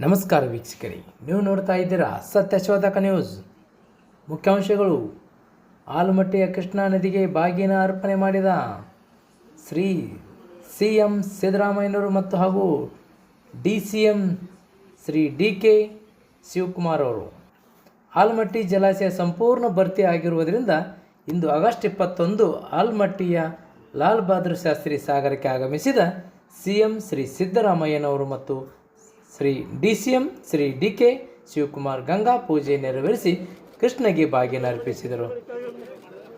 ನಮಸ್ಕಾರ ವೀಕ್ಷಕರೇ. ನೀವು ನೋಡ್ತಾ ಇದ್ದೀರಾ ಸತ್ಯಶೋಧಕ ನ್ಯೂಸ್. ಮುಖ್ಯಾಂಶಗಳು, ಆಲಮಟ್ಟಿಯ ಕೃಷ್ಣಾ ನದಿಗೆ ಬಾಗಿನ ಅರ್ಪಣೆ ಮಾಡಿದ ಶ್ರೀ ಸಿ ಎಂ ಸಿದ್ದರಾಮಯ್ಯನವರು ಮತ್ತು ಹಾಗೂ D C M Shri D K Shivakumar ಅವರು. ಆಲಮಟ್ಟಿ ಜಲಾಶಯ ಸಂಪೂರ್ಣ ಭರ್ತಿ ಆಗಿರುವುದರಿಂದ ಇಂದು ಆಗಸ್ಟ್ ಇಪ್ಪತ್ತೊಂದು ಆಲ್ಮಟ್ಟಿಯ ಲಾಲ್ ಬಹದ್ದೂರ್ ಶಾಸ್ತ್ರಿ ಸಾಗರಕ್ಕೆ ಆಗಮಿಸಿದ ಸಿ ಎಂ ಶ್ರೀ ಸಿದ್ದರಾಮಯ್ಯನವರು ಮತ್ತು Shri D C M Shri D K Shivakumar Ganga ಪೂಜೆ ನೆರವೇರಿಸಿ ಕೃಷ್ಣಗೆ ಬಾಗಿನ ಅರ್ಪಿಸಿದರು.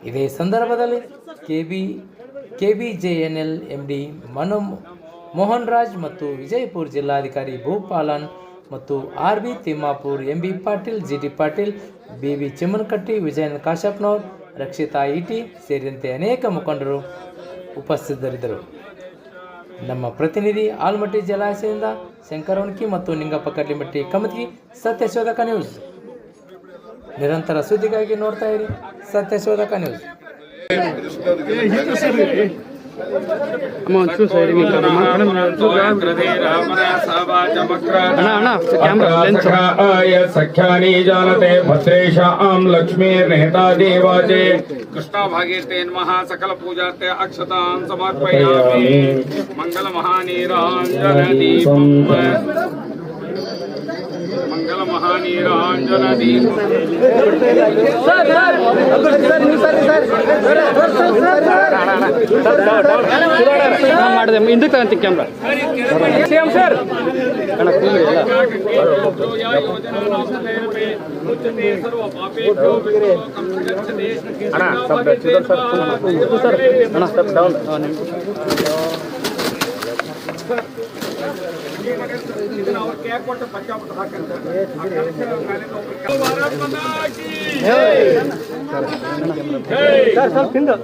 ಇದೇ ಸಂದರ್ಭದಲ್ಲಿ K B K B J N L M D Manu Mohan Raj ಮತ್ತು ವಿಜಯಪುರ ಜಿಲ್ಲಾಧಿಕಾರಿ ಭೂಪಾಲನ್ ಮತ್ತು R B Timmapur M B Patil, G D Patil, B B Chimmanakatti Vijayan Kashappanavar, Rakshita ಇಟಿ ಸೇರಿದಂತೆ ಅನೇಕ ಮುಖಂಡರು ಉಪಸ್ಥಿತರಿದ್ದರು. ನಮ್ಮ ಪ್ರತಿನಿಧಿ ಆಲ್ಮಟ್ಟಿ ಜಲಾಶಯದಿಂದ ಶಂಕರವಣಕಿ ಮತ್ತು ನಿಂಗಪ್ಪ ಕಡ್ಲಿಮಟ್ಟಿ ಕಮತಿ ಸತ್ಯಶೋಧಕ ನ್ಯೂಸ್. ನಿರಂತರ ಸುದ್ದಿಗಾಗಿ ನೋಡ್ತಾ ಇರಿ ಸತ್ಯಶೋಧಕ ನ್ಯೂಸ್. ಅಮ್ಮ ಒಂಚೂರು ಸೈಡಿಗೆ ನಿಂತ್ಕೊಳ್ಳಿ. ಅಮ್ಮ, ಅಣ್ಣ ಅಣ್ಣ ಕ್ಯಾಮ್ರಾ ಲೆನ್ಸ್ ಆಯ ಸಖ್ಯಾನಿ ಜಾನತೆ ಭದ್ರೇಶಾಂ ಲಕ್ಷ್ಮೀರ್ನೇತಾ ದೇವಾಜೆ ಕೃಷ್ಣ ಭಾಗೀರ್ತೆ ನಮಃ ಸಕಲ ಪೂಜಾರ್ತೆ ಅಕ್ಷತಾಂ ಸಮರ್ಪಯಾಮಿ ಮಂಗಲ ಮಹಾನೀರಾಂಜನ ದೀಪಂ ಮಂಗಲ ಮಹಾನೀರಾಂಜನ ದೀಪಂ ಹಾ, ಮಾಡಿದೆ ಹಿಂದಕ್ಕೆ ತಗಂತಿ ಕ್ಯಾಮ್ರಾ ಅಣ್ಣ ಕೂಗ್ರಿ ಎಲ್ಲ ಮುಚ್ಚತೆ ಸರ್ವ ಪಾಪೇಭ್ಯೋ ವಿಷ್ಣು ಕಂಸಗಚ್ಚತೆ ಅಣ್ಣ ಸ್ಟೆಪ್ ಡೌನ್ ಅವ್ರು ಕೈ ಕೊಟ್ಟು ಪಂಚಾಮೃತ ಹಾಕಿರ್ತಾರೆ ಭಾರತ್ ಮಾತಾ ಕೀ ಸರ್ ಸ್ವಲ್ಪ ಹಿಂದೆ